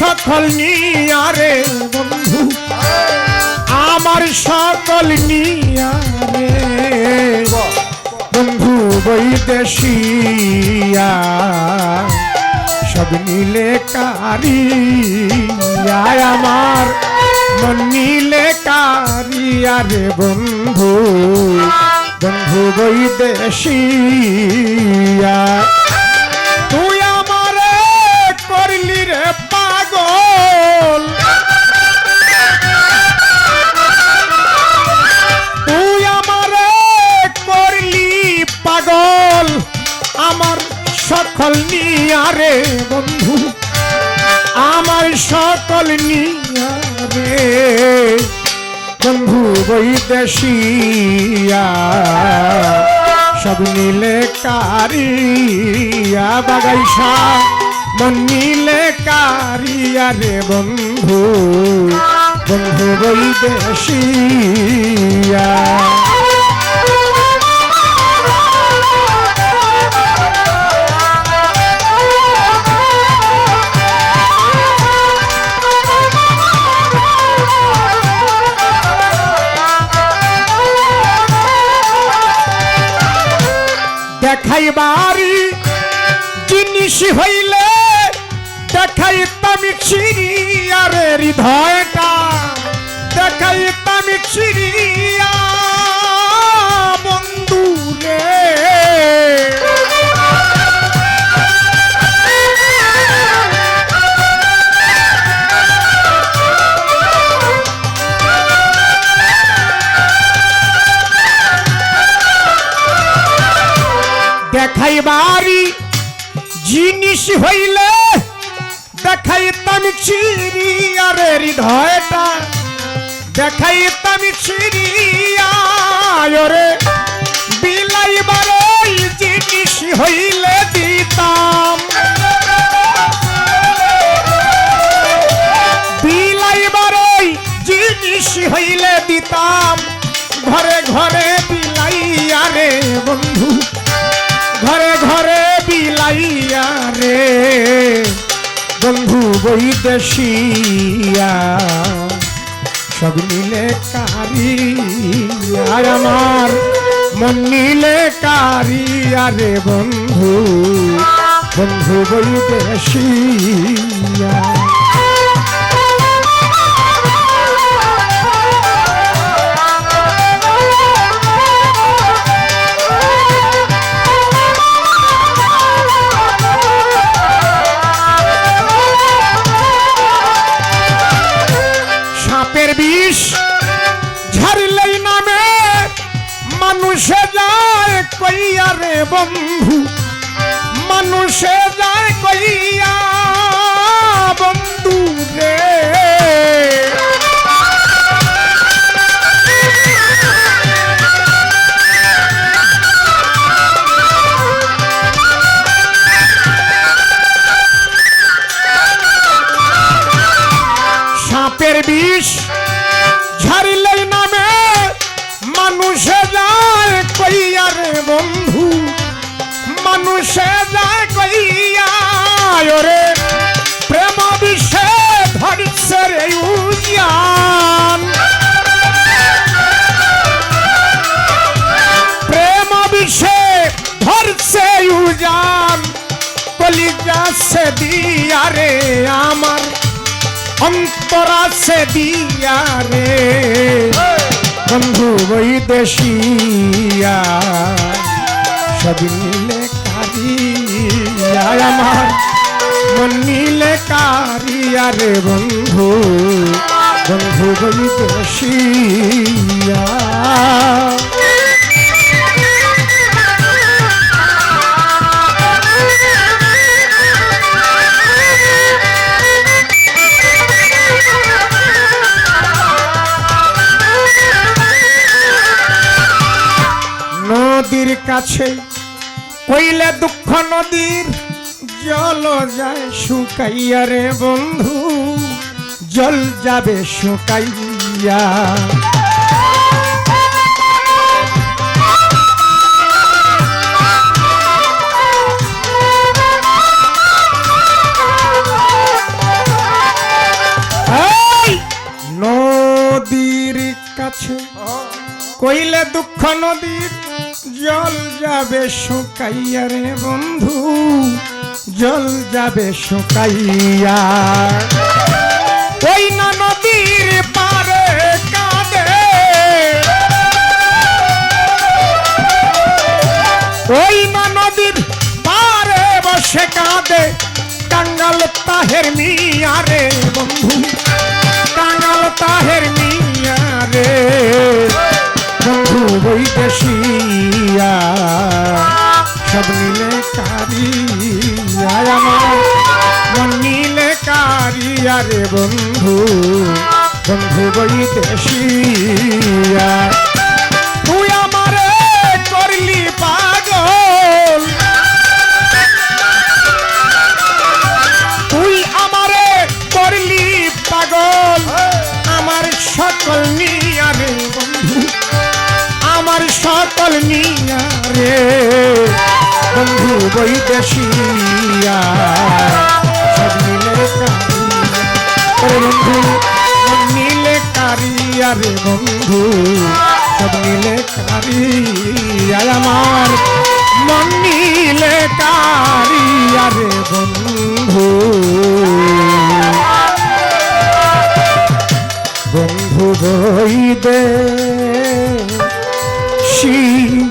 সকল নিয়ারে বন্ধু, আমার সকল নিয়ারে। বন্ধু বৈদেশিয়া সব নীলে কারিয়া, আমার মন নীলে কারিয়া রে বন্ধু বন্ধু বৈদেশিয়া নিয়ারে বন্ধু, আমার সকল নিয়ারে বন্ধু বৈদেশিয়া সব নীলে কারিয়া বাগাইসা, মন নীলে কারিয়া রে বন্ধু বন্ধু বৈদেশিয়া দেখাইবারি জিনিস হইলে দেখাইতাম চিড়িয়ারে হৃদয়টা দেখাইতাম চিড়িয়া বন্ধু রে দেখাইবারি জিনিস হইলে দেখাইতাম চিড়িয়ারে হৃদয়টা, দেখাইতাম চিড়িয়ারে। বিলাইবার ওই জিনিস হইলে দিতাম। বিলাইবার ওই জিনিস হইলে দিতাম। ঘরে ঘরে বন্ধু বৈদেশিয়া সব মিলে কারিয়া। আমার মন নিলে কারি আরে বন্ধু বন্ধু বৈদেশিয়া সাপের বিষ ঝাড়লেই নামে মানুষে যায় কইয়া রে বন্ধু মানুষে যায় কইয়া বিষ ঝাড়লেই নামে মানুষে যায় কইয়া রে বন্ধু, মানুষে যায় কইয়া রে প্রেম বিষে ধরছে রে উজান। প্রেম বিষে ধরছে উজান, কলিজা সে আমার। অন্তরা সে দিয়া রে বন্ধু বৈদেশিয়া সব মিলে কারিয়া আমার মন মিলে কারিয়া রে বন্ধু বন্ধু বৈদেশিয়া নদীর কাছে, কইলে দুঃখ নদীর জল যায় শুকাইয়া রে বন্ধু, জল যাবে শুকাইয়া। নদীর কাছে, কইলে দুঃখ নদীর জল যাবে শুকাইয়া রে বন্ধু, জল যাবে শুকাইয়া। ওই না নদীর পারে কাঁদে। ওই না নদীর পারে বসে কাঁদে। কাঙ্গাল তাহের মিয়া রে বন্ধু, কাঙ্গাল তাহের মিয়া রে। বন্ধু বৈদেশিয়া সব নীলে কারিয়া আমার মন নিলে কারিয়া বন্ধু বন্ধু বৈদেশিয়া সকল নিয়া রে। বন্ধু বৈদেশিয়া সব মিলে কারিয়া বন্ধু, মন মিলে কারিয়া রে বন্ধু, সব মিলে কারিয়া আমার মন মিলে কারিয়া রে বন্ধু। বন্ধু দে। 것이야.